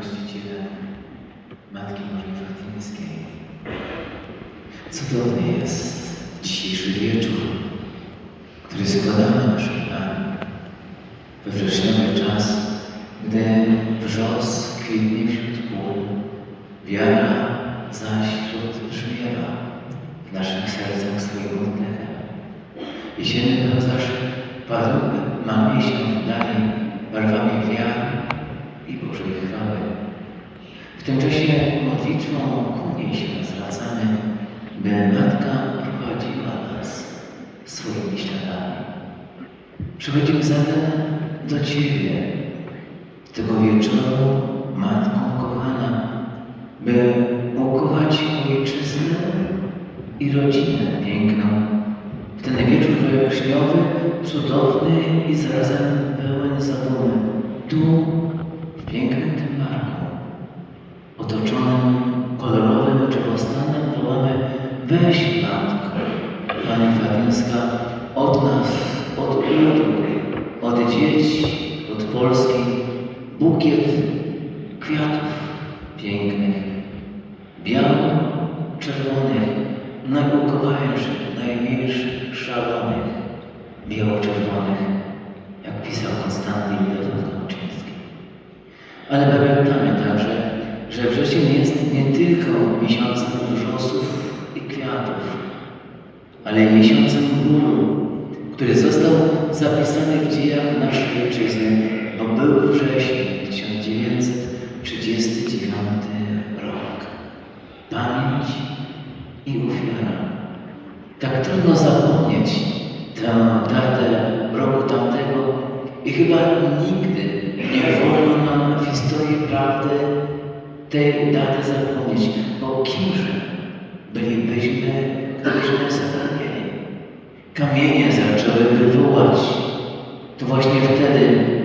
chrzcicielem Matki Marii Fatimskiej. Cudowny jest dzisiejszy wieczór, który składamy naszym Panu we wrześniowy czas, gdy wrzos kwitnie wśród pól, wiara zaś rozbrzmiewa w naszych sercach swojego oddechem. Jesienny pełzacz padł, mamie się dalej i Bożej chwały. W tym czasie modlitwą ku niej się zwracamy, by Matka prowadziła nas swoimi śladami. Przychodzimy zatem do Ciebie tego wieczoru, Matko kochana, by ukochać Ojczyznę i rodzinę piękną. W ten wieczór wrześniowy, cudowny i zarazem pełen zadumy. Tu, pięknym tym parku, otoczonym kolorowym drzewostanem, wołamy Weź Matko, Pani Fatimska, od nas, od ludu, od dzieci, od Polski, bukiet kwiatów pięknych, biało-czerwonych, najukochańszych, najmilszych, szalonych, biało-czerwonych, jak pisał Kołczyński. Ale pamiętamy także, że wrzesień jest nie tylko miesiącem wrzosów i kwiatów, ale miesiącem bólu, który został zapisany w dziejach naszej ojczyzny, bo był wrzesień 1939 rok. Pamięć i ofiara. Tak trudno zapomnieć tę datę roku tamtego i chyba nigdy nie wolno nam w historii prawdy tej daty zapomnieć, bo kimże bylibyśmy, gdybyśmy zapomnieli. Kamienie zaczęłyby wołać. To właśnie wtedy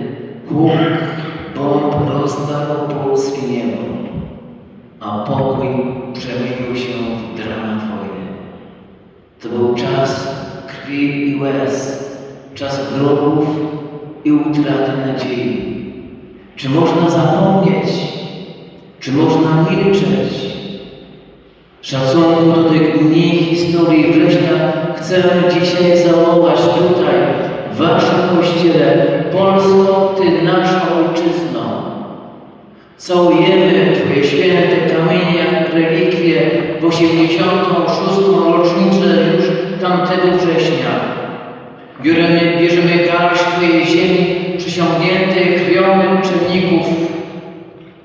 nadziei. Czy można zapomnieć? Czy można milczeć? Szacunku do tych dni historii września chcemy dzisiaj zawołać tutaj, w Waszym Kościele. Polsko, Ty nasza Ojczyzno. Całujemy Twoje święte kamienie relikwie w 86. rocznicę już tamtego września. Bierzemy garść Twojej ziemi przysiągniętej krwią męczenników,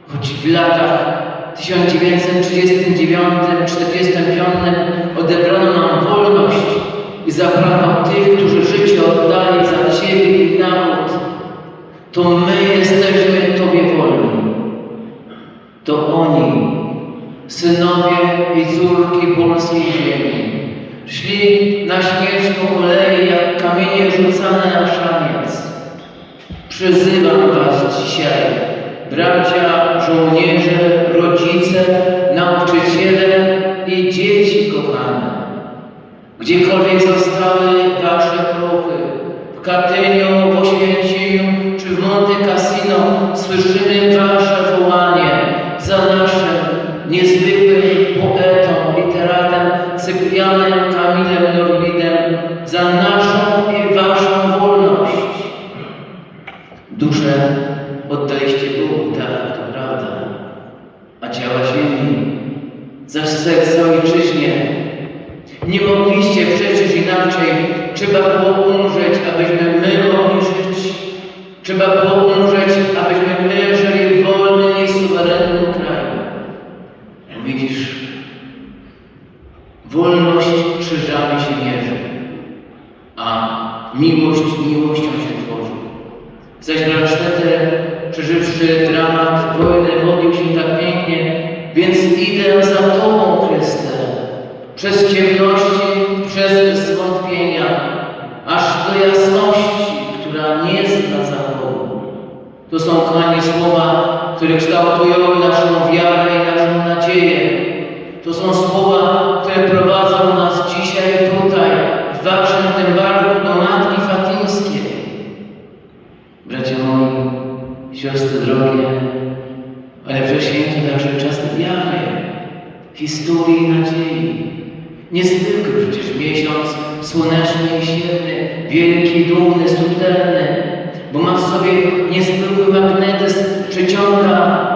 choć w latach 1939-1945 odebrano nam wolność i zabrano tych, którzy życie oddali za Ciebie i naród, to my jesteśmy Tobie wolni. To oni, synowie i córki polskiej ziemi, szli na śmierć po kolei jak kamienie rzucane na szaniec. Przyzywam Was dzisiaj, bracia, żołnierze, rodzice, nauczyciele i dzieci kochane. Gdziekolwiek zostały Wasze prochy, w Katyniu, w Oświęcimiu czy w Monte Cassino, słyszymy Wasze wołanie za naszym Nie mogliście przeżyć inaczej. Trzeba było umrzeć, abyśmy my mogli żyć. Trzeba było umrzeć, abyśmy my żyli w wolnym i suwerennym kraju. Widzisz, wolność krzyżami się mierzy, a miłość miłością się tworzy. Zaś Brandstetter, przeżywszy dramat wojny, modlił się tak pięknie, więc idę za Tobą, Chryste, przez ciemności, przez zwątpienia, aż do jasności, która nie zna zachodu. To są, kochani, słowa, które kształtują naszą wiarę i naszą nadzieję. To są słowa, które prowadzą nas dzisiaj tutaj, w Waszym tym barku do Matki Fatimskiej. Bracia moi, siostry drogie, ale wcześniej to także czas wiary, historii i nadziei. Niezwykły przecież miesiąc słoneczny i świetny, wielki, dumny, subtelny, bo ma w sobie niezwykły magnetyzm, przyciąga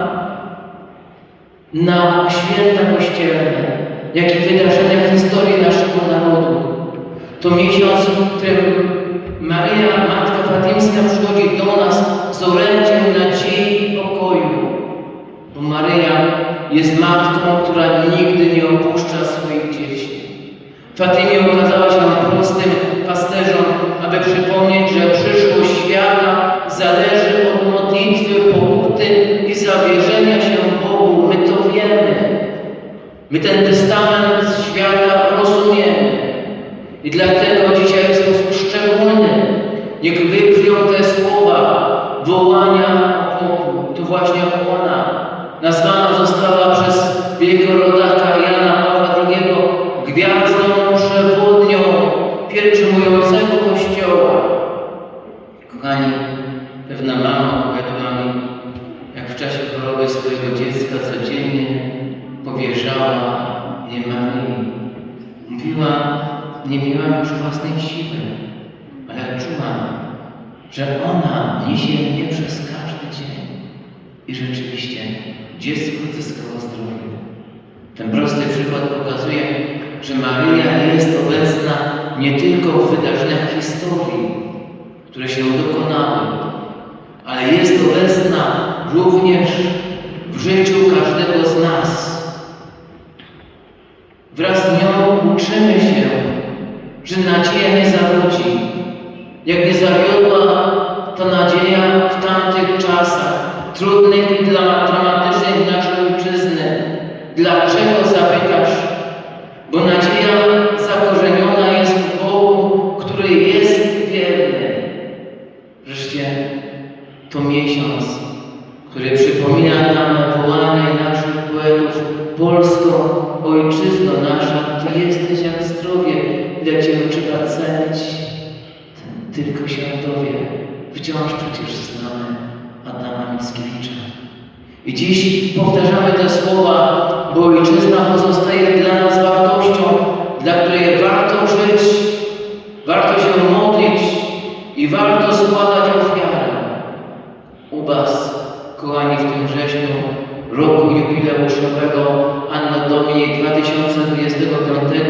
na święta kościelne, jak i wydarzenia w historii naszego narodu. To miesiąc, w którym Maryja, Matka Fatimska przychodzi do nas z orędziem nadziei i pokoju. Bo Maryja jest matką, która nigdy nie opuszcza swoich. Fatimie okazała się prostym pasterzom, aby przypomnieć, że przyszłość świata zależy od modlitwy, pokuty i zawierzenia się Bogu. My to wiemy. My ten testament świata rozumiemy. I dlatego dzisiaj w sposób szczególny niech wybrzmią te słowa wołania o pokój. To właśnie ona nazwana została przez wielkiego rodaka Jana Pawła II gwiazdą przewodnią pielgrzymującego Kościoła. Kochani, pewna mama opowiadała mi, jak w czasie choroby dziecka codziennie powierzała je Maryi. Mówiła, nie miałam już własnej siły, ale czułam, że ona niesie mnie przez każdy dzień. I rzeczywiście dziecko zyskało zdrowie. Ten prosty przykład pokazuje, że Maryja jest obecna nie tylko w wydarzeniach historii, które się dokonały, ale jest obecna również w życiu każdego z nas. Wraz z nią uczymy się, że nadzieja nie zawodzi. Jak nie zawiodła to nadzieja w tamtych czasach, trudnych i dla, dramatycznych naszej ojczyzny. Dlaczego zapytasz? Bo nadzieja Adama Mickiewicza. I dziś powtarzamy te słowa, bo ojczyzna pozostaje dla nas wartością, dla której warto żyć, warto się modlić i warto składać ofiarę. U Was, kochani, w tym wrześniu roku jubileuszowego Anno Domini 2025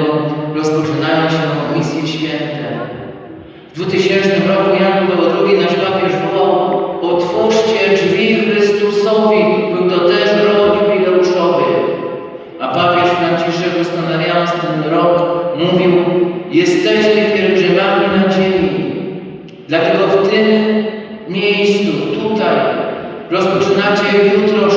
rozpoczynają się misje święte. W 2000 Chrystusowi. Był to też rok jubileuszowy. A papież Franciszek ustanawiając ten rok mówił Jesteśmy pielgrzymami nadziei. Dlatego w tym miejscu, tutaj, rozpoczynacie jutro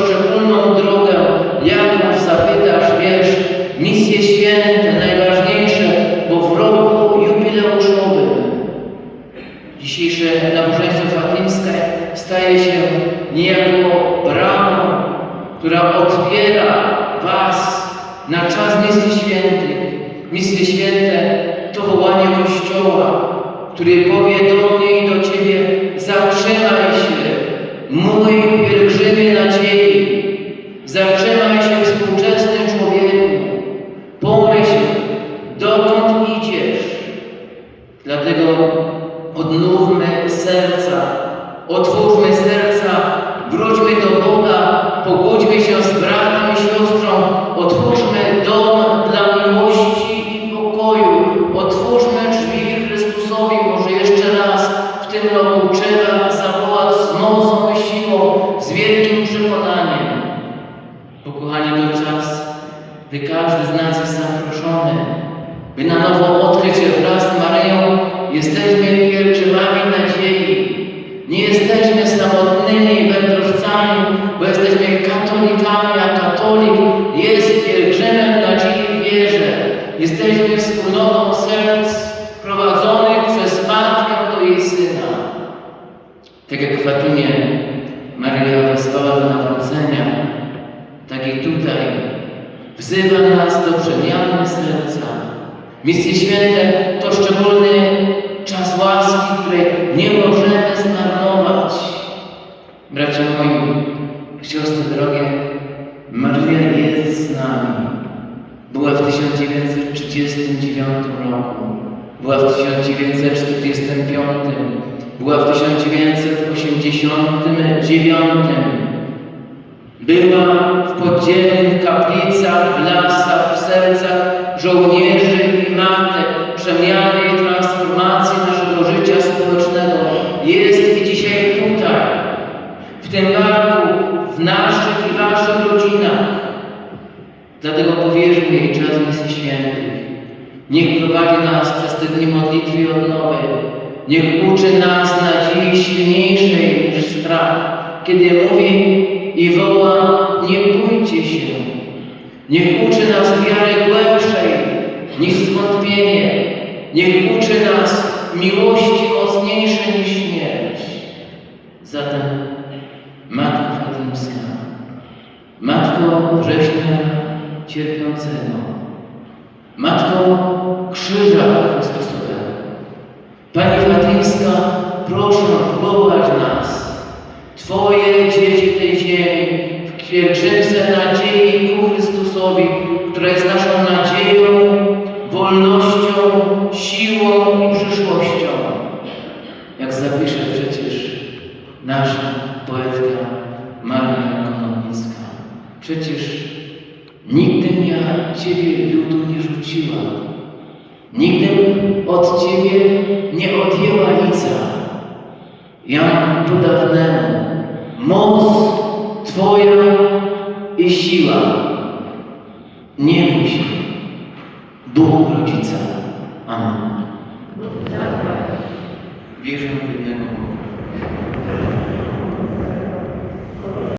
wołanie Kościoła, który powie do mnie i do Ciebie zatrzymaj się, mój pielgrzymie nadziei, zatrzymaj odkryć, że wraz z Maryją jesteśmy pielgrzymami nadziei. Nie jesteśmy samotnymi wędrowcami, bo jesteśmy katolikami, a katolik jest pielgrzymem nadziei w wierze. Jesteśmy wspólnotą serc prowadzonych przez Matkę do jej Syna. Tak jak w Fatimie Maryja wezwała do nawrócenia, tak i tutaj wzywa nas do przemiany serca. Misje święte to szczególny czas łaski, której nie możemy zmarnować. Bracia moi, siostry drogie, Maria jest z nami. Była w 1939 roku, była w 1945, była w 1989. Była w podziemnych kaplicach, w lasach, w sercach żołnierzy i matek, przemiany i transformacji naszego życia społecznego. Jest i dzisiaj tutaj, w tym barku, w naszych i waszych rodzinach. Dlatego powierzmy jej czas misji świętych. Niech prowadzi nas przez te dni modlitwy i odnowy. Niech uczy nas nadziei silniejszej niż strach. Kiedy mówi i woła, nie bójcie się. Niech uczy nas wiary głębszej niż zwątpienie. Niech uczy nas miłości mocniejszej niż śmierć. Zatem, Matko Fatimska, Matko września cierpiącego, Matko Krzyża Chrystusowego, Pani Fatimska, proszę, prowadź nas, Twoje dzieci tej ziemi, pielgrzymce nadziei ku Chrystusowi, która jest naszą nadzieją, wolnością, siłą i przyszłością. Jak zapisze przecież nasza poetka Maria Konopnicka. Przecież nigdy mnie Ciebie ludu nie rzuciła. Nigdy od Ciebie nie odjęła lica. Ja po dawnemu moc Twoja i siła. Nie bój się, Bóg Rodzica.